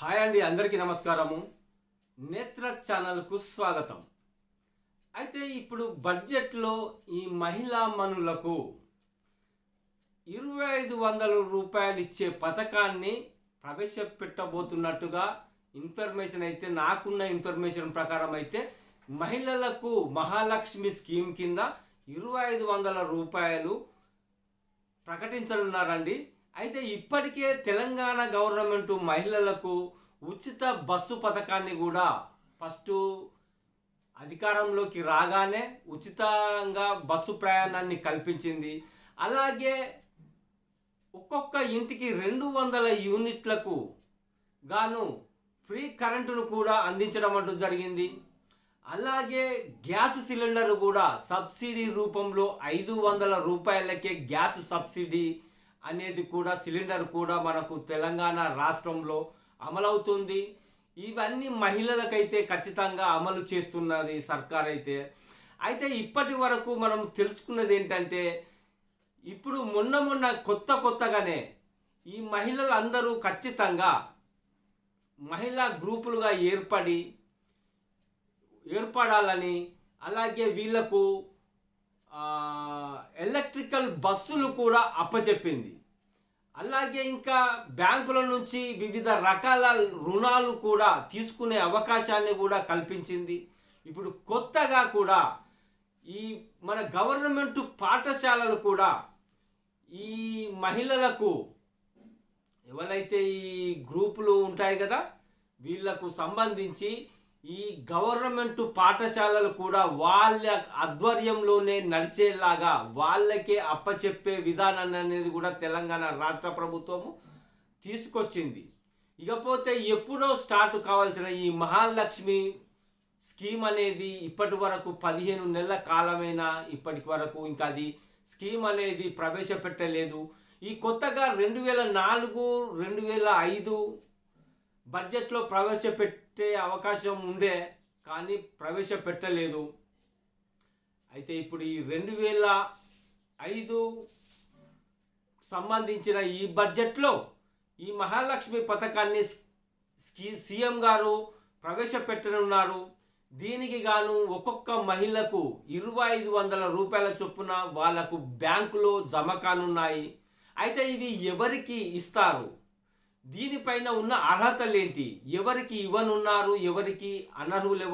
Hi అండి అందరికీ నమస్కారము. నేత్ర ఛానల్కు స్వాగతం. అయితే ఇప్పుడు బడ్జెట్లో ఈ మహిళా మనులకు ఇరవై ఐదు వందల రూపాయలు ఇచ్చే పథకాన్ని ప్రవేశపెట్టబోతున్నట్టుగా ఇన్ఫర్మేషన్ అయితే నాకున్న ఇన్ఫర్మేషన్ ప్రకారం అయితే మహిళలకు మహాలక్ష్మి స్కీమ్ కింద ఇరవై ఐదు వందల రూపాయలు ప్రకటించనున్నారండి. అయితే ఇప్పటికే తెలంగాణ గవర్నమెంట్ మహిళలకు ఉచిత బస్సు పథకాన్ని కూడా ఫస్ట్ అధికారంలోకి రాగానే ఉచితంగా బస్సు ప్రయాణాన్ని కల్పించింది. అలాగే ఒక్కొక్క ఇంటికి రెండు వందల యూనిట్లకు గాను ఫ్రీ కరెంటును కూడా అందించడం అంటూ జరిగింది. అలాగే గ్యాస్ సిలిండర్ కూడా సబ్సిడీ రూపంలో ఐదు వందల రూపాయలకే గ్యాస్ సబ్సిడీ అనేది కూడా సిలిండర్ కూడా మనకు తెలంగాణ రాష్ట్రంలో అమలవుతుంది. ఇవన్నీ మహిళలకైతే ఖచ్చితంగా అమలు చేస్తున్నది సర్కార్ అయితే. అయితే ఇప్పటి వరకు మనం తెలుసుకున్నది ఏంటంటే ఇప్పుడు మొన్న మొన్న కొత్త కొత్తగానే ఈ మహిళలు అందరూ ఖచ్చితంగా మహిళా గ్రూపులుగా ఏర్పడి ఏర్పడాలని అలాగే వీళ్ళకు ఎలక్ట్రికల్ బస్సులు కూడా అప్పచెప్పింది. అలాగే ఇంకా బ్యాంకుల నుంచి వివిధ రకాల రుణాలు కూడా తీసుకునే అవకాశాన్ని కూడా కల్పించింది. ఇప్పుడు కొత్తగా కూడా ఈ మన గవర్నమెంట్ పాఠశాలలు కూడా ఈ మహిళలకు ఎవరైతే ఈ గ్రూపులు ఉంటాయి కదా వీళ్ళకు సంబంధించి ఈ గవర్నమెంట్ పాఠశాలలు కూడా వాళ్ళ ఆధ్వర్యంలోనే నడిచేలాగా వాళ్ళకే అప్పచెప్పే విధానాన్ని అనేది కూడా తెలంగాణ రాష్ట్ర ప్రభుత్వము తీసుకొచ్చింది. ఇకపోతే ఎప్పుడో స్టార్ట్ కావాల్సిన ఈ మహాలక్ష్మి స్కీమ్ అనేది ఇప్పటి వరకు పదిహేను నెలల కాలమైనా ఇప్పటి వరకు ఇంకా అది స్కీమ్ అనేది ప్రవేశపెట్టలేదు. ఈ కొత్తగా రెండు వేల నాలుగు రెండు వేల ఐదు బడ్జెట్లో పెట్టే అవకాశం ఉండే కానీ ప్రవేశపెట్టలేదు. అయితే ఇప్పుడు ఈ రెండు వేల ఐదు సంబంధించిన ఈ బడ్జెట్లో ఈ మహాలక్ష్మి పథకాన్ని సీఎం గారు ప్రవేశపెట్టనున్నారు. దీనికి గాను ఒక్కొక్క మహిళకు ఇరవై ఐదు వందల రూపాయల చొప్పున వాళ్ళకు బ్యాంకులో జమ కానున్నాయి. అయితే ఇవి ఎవరికి ఇస్తారు? దీనిపైన ఉన్న అర్హతలు ఏంటి ఎవరికి ఇవ్వనున్నారు? ఎవరికి అనర్హులు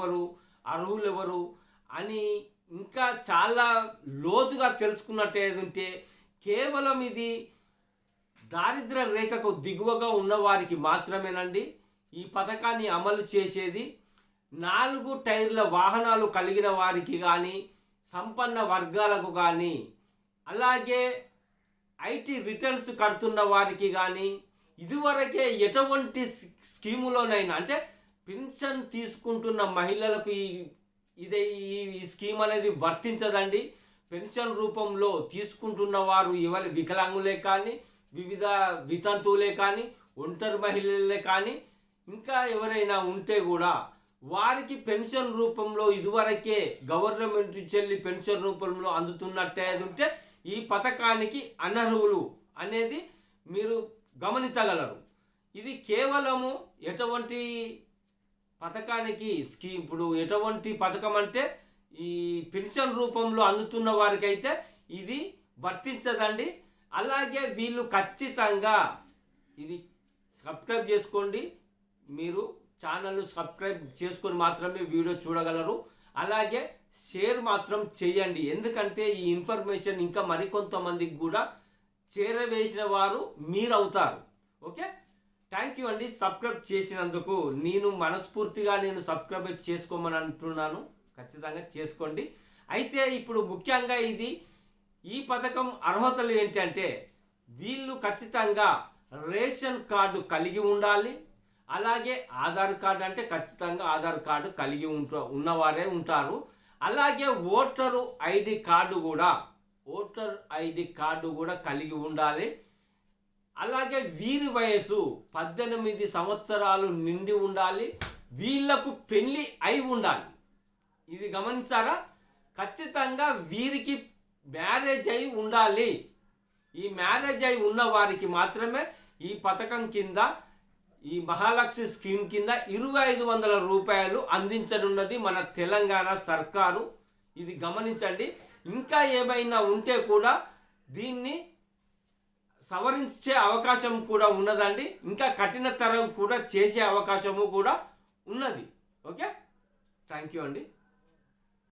ఎవరు అని ఇంకా చాలా లోతుగా తెలుసుకున్నట్టే ఉంటే కేవలం ఇది దారిద్ర రేఖకు దిగువగా ఉన్న వారికి మాత్రమేనండి. ఈ పథకాన్ని అమలు చేసేది నాలుగు టైర్ల వాహనాలు కలిగిన వారికి కానీ సంపన్న వర్గాలకు కానీ అలాగే ఐటీ రిటర్న్స్ కడుతున్న వారికి కానీ ఇదివరకే ఎటువంటి స్కీములోనైనా అంటే పెన్షన్ తీసుకుంటున్న మహిళలకు ఈ ఇదే ఈ ఈ స్కీమ్ అనేది వర్తించదండి. పెన్షన్ రూపంలో తీసుకుంటున్న వారు ఎవరి వికలాంగులే కానీ వివిధ వితంతువులే కానీ ఒంటరి మహిళలే కానీ ఇంకా ఎవరైనా ఉంటే కూడా వారికి పెన్షన్ రూపంలో ఇదివరకే గవర్నమెంట్ చెల్లి పెన్షన్ రూపంలో అందుతున్నట్టే అది ఉంటే ఈ పథకానికి అనర్హులు అనేది మీరు గమనించగలరు. ఇది కేవలము ఎటువంటి పథకానికి స్కీమ్ ఇప్పుడు ఎటువంటి పథకం అంటే ఈ పెన్షన్ రూపంలో అందుతున్న వారికైతే ఇది వర్తించదండి. అలాగే వీళ్ళు ఖచ్చితంగా ఇది సబ్స్క్రైబ్ చేసుకోండి. మీరు ఛానల్ సబ్స్క్రైబ్ చేసుకొని మాత్రమే వీడియో చూడగలరు. అలాగే షేర్ మాత్రం చేయండి. ఎందుకంటే ఈ ఇన్ఫర్మేషన్ ఇంకా మరికొంతమందికి కూడా చేరవేసిన వారు మీరు అవుతారు ఓకే? థ్యాంక్ యూ అండి సబ్స్క్రైబ్ చేసినందుకు. నేను మనస్ఫూర్తిగా నేను సబ్స్క్రైబ్ చేసుకోమని అంటున్నాను. ఖచ్చితంగా చేసుకోండి. అయితే ఇప్పుడు ముఖ్యంగా ఇది ఈ పథకం అర్హతలు ఏంటంటే వీళ్ళు ఖచ్చితంగా రేషన్ కార్డు కలిగి ఉండాలి. అలాగే ఆధార్ కార్డు అంటే ఖచ్చితంగా ఆధార్ కార్డు కలిగి ఉంట ఉన్నవారే ఉంటారు. అలాగే ఓటరు ఐడి కార్డు కూడా ఓటర్ ఐడి కార్డు కూడా కలిగి ఉండాలి. అలాగే వీరి వయసు పద్దెనిమిది సంవత్సరాలు నిండి ఉండాలి. వీళ్ళకు పెళ్ళి అయి ఉండాలి. ఇది గమనించారా? ఖచ్చితంగా వీరికి మ్యారేజ్ అయి ఉండాలి. ఈ మ్యారేజ్ అయి ఉన్న వారికి మాత్రమే ఈ పథకం కింద ఈ మహాలక్ష్మి స్కీమ్ కింద ఇరవై ఐదు వందల రూపాయలు అందించనున్నది మన తెలంగాణ సర్కారు. ఇది గమనించండి. ఇంకా ఏమైనా ఉంటే కూడా దీన్ని సవరించే అవకాశం కూడా ఉన్నదండి. ఇంకా కఠినతరం కూడా చేసే అవకాశము కూడా ఉన్నది. ఓకే? థ్యాంక్ యూ అండి.